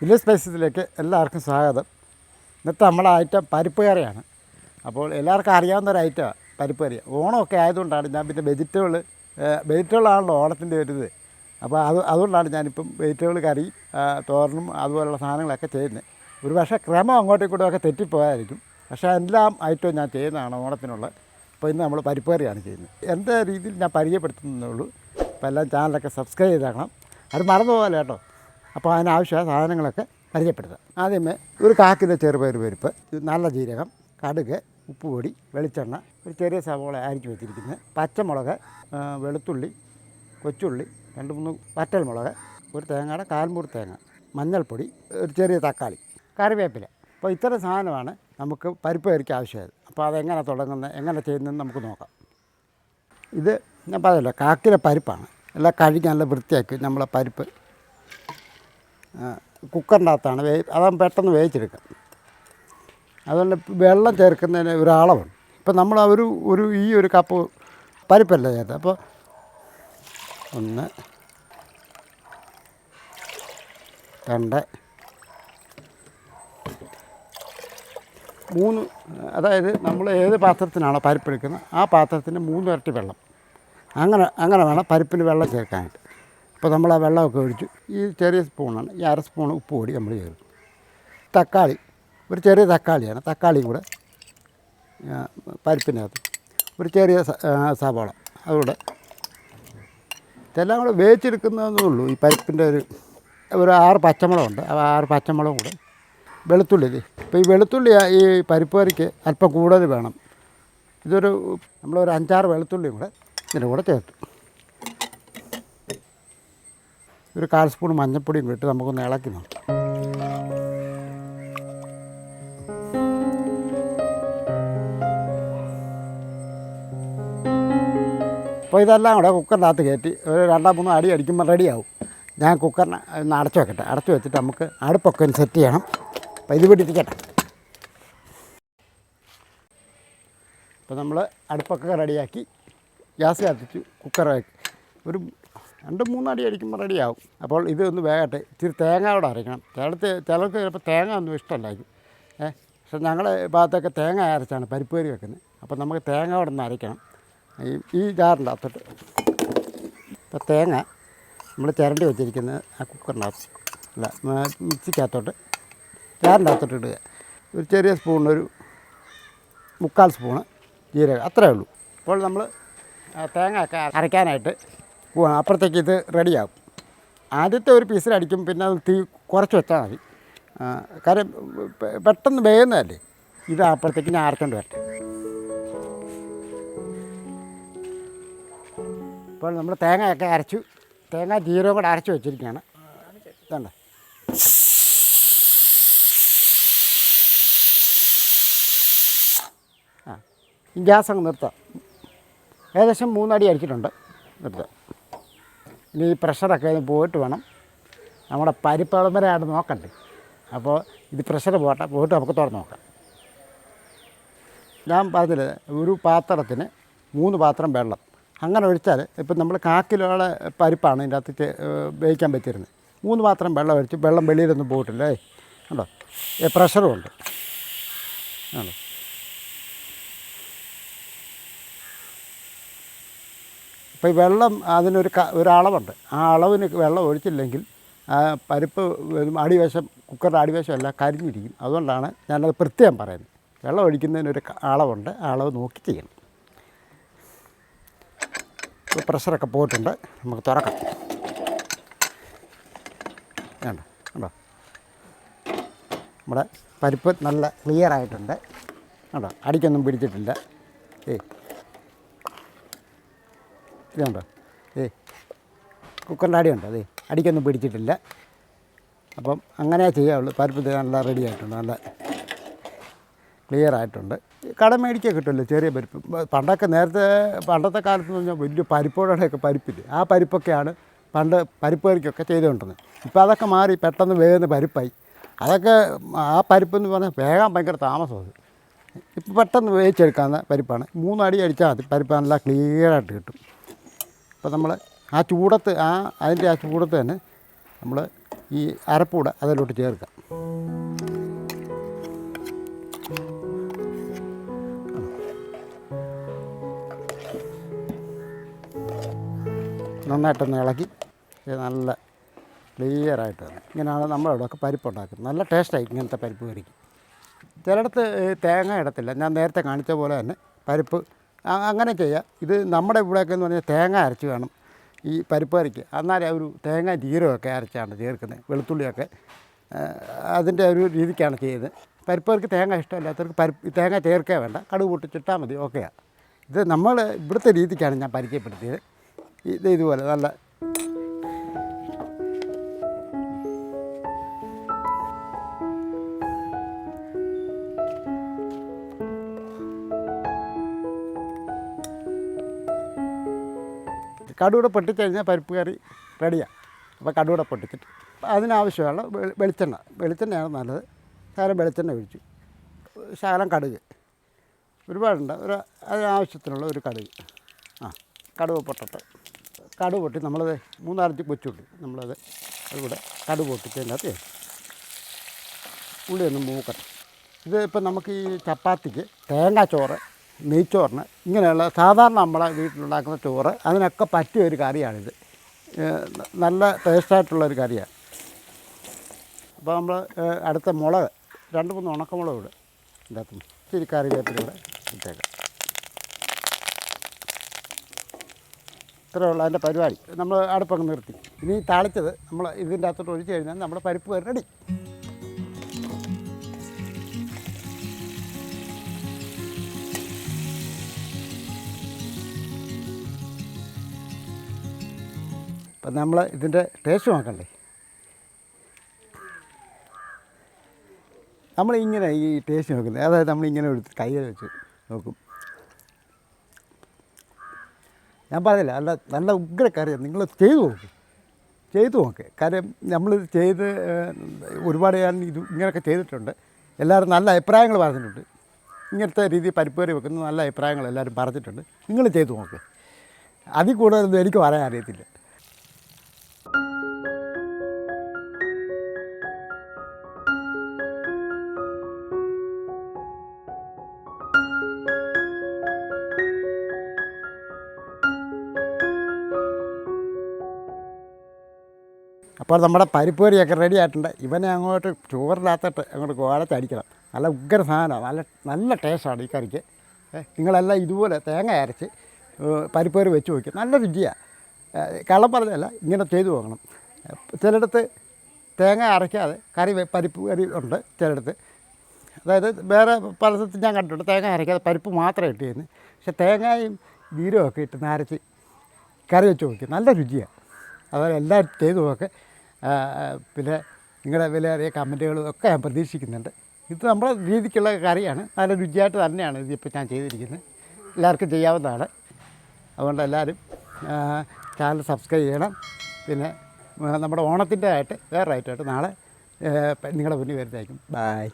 Village സ്പൈസസിലേക്ക് എല്ലാവർക്കും സ്വാഗതം. ഇന്നത്തെ നമ്മുടെ ഐറ്റം പരിപ്പ് കറിയാണ്. അപ്പോൾ എല്ലാവർക്കും അറിയാവുന്ന ഒരു ഐറ്റമാണ് പരിപ്പ് കറി. ഓണമൊക്കെ ആയതുകൊണ്ടാണ് ഞാൻ പിന്നെ വെജിറ്റബിൾ വെജിറ്റബിളാണല്ലോ ഓണത്തിന്റെ ഒരു ഇത് അപ്പോൾ അത് അതുകൊണ്ടാണ് ഞാനിപ്പം വെജിറ്റബിൾ കറി തോരനും അതുപോലുള്ള സാധനങ്ങളൊക്കെ ചെയ്യുന്നത്. ഒരു പക്ഷേ ക്രമം അങ്ങോട്ടും ഇങ്ങോട്ടും ഒക്കെ തെറ്റിപ്പോയായിരിക്കും. പക്ഷേ എല്ലാം ഐറ്റവും ഞാൻ ചെയ്യുന്നതാണ് ഓണത്തിനുള്ള. അപ്പോൾ ഇന്ന് നമ്മൾ പരിപ്പ് കറിയാണ് ചെയ്യുന്നത്. എന്റെ രീതിയിൽ ഞാൻ പരിചയപ്പെടുത്തുന്നേ ഉള്ളൂ. അപ്പോൾ എല്ലാം ചാനലൊക്കെ സബ്സ്ക്രൈബ് ചെയ്തേക്കണം. അത് മറന്നു പോകല്ലേ കേട്ടോ? അപ്പോൾ അതിനാവശ്യമായ സാധനങ്ങളൊക്കെ പരിചയപ്പെടുത്താം ആദ്യമേ ഒരു കാക്കിന്റെ ചെറുപയർ പരിപ്പ് നല്ല ജീരകം കടുക് ഉപ്പുപൊടി വെളിച്ചെണ്ണ ഒരു ചെറിയ സവോള അരിഞ്ഞു വെച്ചിരിക്കുന്നത് പച്ചമുളക് വെളുത്തുള്ളി കൊച്ചുള്ളി രണ്ട് മൂന്ന് വറ്റൽമുളക് ഒരു തേങ്ങയുടെ കാൽമൂർ തേങ്ങ മഞ്ഞൾപ്പൊടി ഒരു ചെറിയ തക്കാളി കറിവേപ്പില. അപ്പോൾ ഇത്തരം സാധനമാണ് നമുക്ക് പരിപ്പ് കറിക്ക് ആവശ്യമായത്. അപ്പോൾ അതെങ്ങനെ തുടങ്ങുന്നത് എങ്ങനെ ചെയ്യുന്നതെന്ന് നമുക്ക് നോക്കാം. ഇത് ഞാൻ പറയല്ലോ കാക്കിലെ പരിപ്പാണ്. എല്ലാം കഴുകി നല്ല വൃത്തിയാക്കി നമ്മളെ പരിപ്പ് കുക്കറിന്റെ അകത്താണ് വേ അതാകുമ്പോൾ പെട്ടെന്ന് വേവിച്ചെടുക്കാം. അതുകൊണ്ട് വെള്ളം ചേർക്കുന്നതിന് ഒരു അളവുണ്ട്. ഇപ്പം നമ്മൾ ഒരു ഒരു ഈ ഒരു കപ്പ് പരിപ്പല്ല ചേർത്ത് അപ്പോൾ ഒന്ന് രണ്ട് മൂന്ന് അതായത് നമ്മൾ ഏത് പാത്രത്തിനാണോ പരിപ്പെടുക്കുന്നത് ആ പാത്രത്തിന് മൂന്ന് ഇരട്ടി വെള്ളം. അങ്ങനെ അങ്ങനെ വേണം പരിപ്പിന് വെള്ളം ചേർക്കാനായിട്ട്. അപ്പോൾ നമ്മൾ ആ വെള്ളമൊക്കെ ഒഴിച്ചു ഈ ചെറിയ സ്പൂണാണ് ഈ അര സ്പൂൺ ഉപ്പ് കൂടി നമ്മൾ ചേർക്കും തക്കാളി ഒരു ചെറിയ തക്കാളിയാണ് തക്കാളിയും കൂടെ പരിപ്പിനകത്ത്. ഒരു ചെറിയ സവാള അതുകൂടെ. ഇതെല്ലാം കൂടെ വേവിച്ചെടുക്കുന്നതെന്നേ ഉള്ളൂ ഈ പരിപ്പിന്റെ ഒരു ഒരു ആറ് പച്ചമുളകുണ്ട് ആ ആറ് പച്ചമുളകും കൂടെ. വെളുത്തുള്ളി ഇപ്പോൾ ഈ വെളുത്തുള്ളി ഈ പരിപ്പ് കറിക്ക് അല്പം കൂടുതൽ വേണം. ഇതൊരു നമ്മളൊരു അഞ്ചാറ് വെളുത്തുള്ളിയും കൂടെ ഇതിന്റെ കൂടെ ചേർത്തു. ഒരു കാൽ സ്പൂൺ മഞ്ഞൾപ്പൊടിയും ഇട്ട് നമുക്കൊന്ന് ഇളക്കി നോക്കാം. അപ്പോൾ ഇതെല്ലാം കൂടെ കുക്കറിന്റെ അകത്ത് കയറ്റി ഒരു രണ്ടോ മൂന്നോ അടി അടിക്കുമ്പോൾ റെഡിയാവും. ഞാൻ കുക്കറിനെ ഒന്ന് അടച്ചു വെക്കട്ടെ. അടച്ചു വെച്ചിട്ട് നമുക്ക് അടുപ്പൊക്കെ ഒന്ന് സെറ്റ് ചെയ്യണം. അപ്പോൾ ഇത് വിട്ടിരിക്കട്ടെ അപ്പോൾ നമ്മൾ അടുപ്പൊക്കെ റെഡിയാക്കി ഗ്യാസ് കത്തിച്ചു കുക്കർ ഒരു രണ്ട് മൂന്നടി അടിക്കുമ്പോൾ റെഡിയാവും. അപ്പോൾ ഇത് ഒന്ന് വേഗട്ടെ. ഇച്ചിരി തേങ്ങ കൂടെ അരയ്ക്കണം ചിലത്ത് ചിലർക്ക് ചിലപ്പോൾ തേങ്ങ ഒന്നും ഇഷ്ടമല്ലായിരിക്കും. ഏ പക്ഷെ ഞങ്ങളുടെ ഭാഗത്തൊക്കെ തേങ്ങ അരച്ചാണ് പരിപ്പ് കറി വെക്കുന്നത്. അപ്പോൾ നമുക്ക് തേങ്ങ അവിടെ ഒന്ന് അരയ്ക്കണം. ഈ ഈ ജാറിന്റെ അകത്തോട്ട്. ഇപ്പോൾ തേങ്ങ നമ്മൾ ചിരണ്ടി വെച്ചിരിക്കുന്നത് ആ കുക്കറിനകത്ത് അല്ല മിക്സിക്കകത്തോട്ട്. ജാറിന്റെ അകത്തോട്ട് ഇടുക. ഒരു ചെറിയ സ്പൂൺ ഒരു മുക്കാൽ സ്പൂണ് ജീരകം. അത്രയേ ഉള്ളൂ. അപ്പോൾ നമ്മൾ തേങ്ങ ഒക്കെ അരയ്ക്കാനായിട്ട് പോവാണ് അപ്പുറത്തേക്ക് ഇത് റെഡിയാകും ആദ്യത്തെ ഒരു പീസിലടിക്കും പിന്നെ അത് തീ കുറച്ച് വെച്ചാൽ മതി. കാര്യം പെട്ടെന്ന് വേകുന്നതല്ലേ ഇത് അപ്പുറത്തേക്ക് ഞാൻ ആർക്കൊണ്ട് വരട്ടെ. ഇപ്പോൾ നമ്മൾ തേങ്ങയൊക്കെ അരച്ചു തേങ്ങ ജീരകം കൂടെ അരച്ചു വെച്ചിരിക്കുകയാണ്. വേണ്ട ആ ഗ്യാസ് അങ്ങ് നിർത്താം. ഏകദേശം മൂന്നടി അടിച്ചിട്ടുണ്ട്. നിർത്താം. ഇനി ഈ പ്രഷറൊക്കെ ഒന്ന് പോയിട്ട് വേണം. നമ്മുടെ പരിപ്പളം വരെയാണ് നോക്കണ്ടേ. അപ്പോൾ ഇത് പ്രഷർ പോട്ടെ പോയിട്ട് നമുക്ക് തുറന്ന് നോക്കാം. ഞാൻ പറഞ്ഞില്ലേ ഒരു പാത്രത്തിന് മൂന്ന് പാത്രം വെള്ളം. അങ്ങനെ ഒഴിച്ചാൽ ഇപ്പം നമ്മൾ കാക്കിലുള്ള പരിപ്പാണ് ഇതിന്റെ അകത്ത് വേവിക്കാൻ പറ്റിയിരുന്നത്. മൂന്ന് പാത്രം വെള്ളം ഒഴിച്ച് വെള്ളം വെളിയിലൊന്നും പോയിട്ടില്ലേ കണ്ടോ? പ്രഷറും ഉണ്ട്. ആണോ അപ്പോൾ ഈ വെള്ളം അതിനൊരു ക ആ അളവിന് വെള്ളം ഒഴിച്ചില്ലെങ്കിൽ പരിപ്പ് അടിവശം കുക്കറിന്റെ അടിവശം എല്ലാം കരിഞ്ഞിരിക്കും. അതുകൊണ്ടാണ് ഞാനത് പ്രത്യേകം പറയുന്നത്. വെള്ളം ഒഴിക്കുന്നതിനൊരു അളവുണ്ട്. ആ അളവ് നോക്കി ചെയ്യണം. ഇപ്പോൾ പ്രഷറൊക്കെ പോയിട്ടുണ്ട്. നമുക്ക് തുറക്കാം. വേണ്ട കണ്ടോ നമ്മുടെ പരിപ്പ് നല്ല ക്ലിയർ ആയിട്ടുണ്ട് കണ്ടോ അടിക്കൊന്നും പിടിച്ചിട്ടില്ല. ഏയ്. ഇതുണ്ടോ? ഏ കുക്കറിന്റെ അടിയുണ്ടോ അതെ അടിക്കൊന്നും പിടിച്ചിട്ടില്ല. അപ്പം അങ്ങനെ ചെയ്യാവുള്ളൂ. പരിപ്പ് നല്ല റെഡി ആയിട്ടുണ്ട്. നല്ല ക്ലിയർ ആയിട്ടുണ്ട്. കട മേടിക്കാൻ കിട്ടുമല്ലോ ചെറിയ പരിപ്പ്. പണ്ടൊക്കെ നേരത്തെ പണ്ടത്തെ കാലത്ത് പറഞ്ഞാൽ വലിയ പരിപ്പോടെയൊക്കെ പരിപ്പില്ല? ആ പരിപ്പൊക്കെയാണ് പണ്ട് പരിപ്പ് കറിക്കൊക്കെ ചെയ്തുകൊണ്ടിരുന്നത്. ഇപ്പോൾ അതൊക്കെ മാറി പെട്ടെന്ന് വേഗം പരിപ്പായി. അതൊക്കെ ആ പരിപ്പ് എന്ന് പറഞ്ഞാൽ വേഗം ഭയങ്കര താമസമാണ് ഇപ്പോൾ പെട്ടെന്ന് വേവിച്ചെടുക്കാവുന്ന പരിപ്പാണ്. മൂന്നടി അടിച്ചാൽ മതി. പരിപ്പ് നല്ല ക്ലിയറായിട്ട് കിട്ടും. അപ്പോൾ നമ്മൾ ആ ചൂടത്ത് ആ അതിന്റെ ആ ചൂടത്ത് തന്നെ നമ്മൾ ഈ അരപ്പൂടെ അതിലോട്ട് ചേർക്കാം നന്നായിട്ടൊന്ന് ഇളക്കി നല്ല ക്ലിയറായിട്ട് വന്നു ഇങ്ങനെയാണ് നമ്മളവിടെയൊക്കെ പരിപ്പ് ഉണ്ടാക്കുന്നത് നല്ല ടേസ്റ്റായി ഇങ്ങനത്തെ പരിപ്പ് കറിക്ക്. ചിലയിടത്ത് തേങ്ങ ഇടത്തില്ല. ഞാൻ നേരത്തെ കാണിച്ച പോലെ തന്നെ പരിപ്പ് അങ്ങനെ ചെയ്യാം. ഇത് നമ്മുടെ ഇവിടെയൊക്കെ എന്ന് പറഞ്ഞാൽ തേങ്ങ അരച്ച് വേണം ഈ പരിപ്പ് കറിക്ക്. എന്നാലേ ഒരു തേങ്ങ ജീരകമൊക്കെ അരച്ചാണ് ചേർക്കുന്നത് വെളുത്തുള്ളിയൊക്കെ. അതിന്റെ ഒരു രീതിക്കാണ് ചെയ്യുന്നത്. പരിപ്പേർക്ക് തേങ്ങ ഇഷ്ടമില്ലാത്തവർക്ക് പരിപ്പ് തേങ്ങ ചേർക്കേ വേണ്ട. കടുക് പൊട്ടിച്ചിട്ടാൽ മതി ഓക്കെയാണ് ഇത് നമ്മൾ ഇവിടുത്തെ രീതിക്കാണ് ഞാൻ പരിചയപ്പെടുത്തിയത്. ഇത് ഇതുപോലെ നല്ല കടുകൂടെ പൊട്ടിക്കഴിഞ്ഞാൽ പരിപ്പ് കറി റെഡിയാണ് അപ്പോൾ കടുകൂടെ പൊട്ടിച്ചിട്ട്. അതിനാവശ്യമുള്ള വെളിച്ചെണ്ണ. വെളിച്ചെണ്ണയാണ് നല്ലത്. ശകലം വെളിച്ചെണ്ണ ഒഴിച്ചു. ശകലം കടുക്. ഒരുപാടുണ്ട്. ഒരു അതിനാവശ്യത്തിനുള്ള ഒരു കടുക്. ആ കടുവ പൊട്ടട്ട്. കടു പൊട്ടി നമ്മളത് മൂന്നാലഞ്ച് കൊച്ചുള്ളി നമ്മളത് അതുകൂടെ കടു പൊട്ടിച്ചതിനകത്ത് അകത്ത് ചേർക്കും. ഉള്ളി ഒന്ന് മൂക്കട്ടെ ഇത് ഇപ്പം നമുക്ക് ഈ ചപ്പാത്തിക്ക് തേങ്ങാച്ചോറ് നെയ്ച്ചോറിന് ഇങ്ങനെയുള്ള സാധാരണ നമ്മളെ വീട്ടിലുണ്ടാക്കുന്ന ചോറ് അതിനൊക്കെ പറ്റിയ ഒരു കറിയാണിത്. നല്ല ടേസ്റ്റായിട്ടുള്ളൊരു കറിയാണ്. അപ്പോൾ നമ്മൾ അടുത്ത മുളക് രണ്ട് മൂന്ന് ഉണക്കമുളക് ഇടും. ഇതിന്റെ അകത്ത് ഇച്ചിരി കറിവേപ്പിലൂടെ ഇട്ടേക്കാം. ഇത്രയേ ഉള്ളൂ അതിന്റെ പരിപാടി. നമ്മൾ അടുപ്പങ്ങ് നിർത്തി. ഇനി താളിച്ചത് നമ്മൾ ഇതിന്റെ അകത്തോട്ട് ഒഴിച്ച് കഴിഞ്ഞാൽ നമ്മുടെ പരിപ്പ് റെഡി. അപ്പം നമ്മൾ ഇതിന്റെ ടേസ്റ്റ് നോക്കണ്ടേ? നമ്മളിങ്ങനെ ഈ ടേസ്റ്റ് നോക്കുന്നത്. അതായത് നമ്മളിങ്ങനെ എടുത്ത് കയ്യിൽ വെച്ച് നോക്കും. ഞാൻ പറഞ്ഞില്ല നല്ല നല്ല ഉഗ്ര കറിയാണ് നിങ്ങൾ ചെയ്തു നോക്ക്. ചെയ്തു നോക്ക്. കാര്യം നമ്മൾ ചെയ്ത് ഒരുപാട് ഞാൻ ഇത് ഇങ്ങനെയൊക്കെ ചെയ്തിട്ടുണ്ട്. എല്ലാവരും നല്ല അഭിപ്രായങ്ങൾ പറഞ്ഞിട്ടുണ്ട്. ഇങ്ങനത്തെ രീതിയിൽ പരിപ്പ് കറി വെക്കുന്ന നല്ല അഭിപ്രായങ്ങൾ എല്ലാവരും പറഞ്ഞിട്ടുണ്ട്. നിങ്ങൾ ചെയ്തു നോക്ക്. അതിൽ കൂടുതലൊന്നും എനിക്ക് പറയാൻ അറിയത്തില്ല. അപ്പോൾ നമ്മുടെ പരിപ്പ് കറിയൊക്കെ റെഡി ആയിട്ടുണ്ട്. ഇവനെ അങ്ങോട്ട് ചോറിനകത്തോട്ട് അങ്ങോട്ട് കോലച്ചടിക്കണം നല്ല ഉഗ്ര സാധനമാണ് നല്ല നല്ല ടേസ്റ്റാണ് ഈ കറിക്ക്. നിങ്ങളെല്ലാം ഇതുപോലെ തേങ്ങ അരച്ച് പരിപ്പ് കറി വെച്ച് നോക്കി. നല്ല രുചിയാണ് കള്ളം പറഞ്ഞല്ല ഇങ്ങനെ ചെയ്തു നോക്കണം. ചിലയിടത്ത് തേങ്ങ അരയ്ക്കാതെ കറി പരിപ്പ് കറി ഉണ്ട് ചിലയിടത്ത്. അതായത് വേറെ പലയിടത്തും ഞാൻ കണ്ടിട്ടുണ്ട് തേങ്ങ അരയ്ക്കാതെ പരിപ്പ് മാത്രമേ ഇട്ട് ചെയ്യുന്നത് പക്ഷേ തേങ്ങയും ഒക്കെ ഇട്ട് നരച്ച് കറി വെച്ച് നോക്കി. നല്ല രുചിയാണ് അതുപോലെ എല്ലാവരും ചെയ്തു നോക്ക്. ആ, ആ, പിന്നെ നിങ്ങളുടെ വിലയേറിയ കമന്റുകളും ഒക്കെ ഞാൻ പ്രതീക്ഷിക്കുന്നുണ്ട്. ഇത് നമ്മുടെ രീതിക്കുള്ള കറിയാണ് നല്ല രുചിയായിട്ട് തന്നെയാണ് ഇതിപ്പോൾ ഞാൻ ചെയ്തിരിക്കുന്നത്. എല്ലാവർക്കും ചെയ്യാവുന്നതാണ്. അതുകൊണ്ട് എല്ലാവരും ചാനൽ സബ്സ്ക്രൈബ് ചെയ്യണം. പിന്നെ നമ്മുടെ ഓണത്തിന്റെ ആയിട്ട് വേറെ ആയിട്ട് നാളെ നിങ്ങളുടെ മുന്നിൽ വരുന്നതായിരിക്കും. ബായ്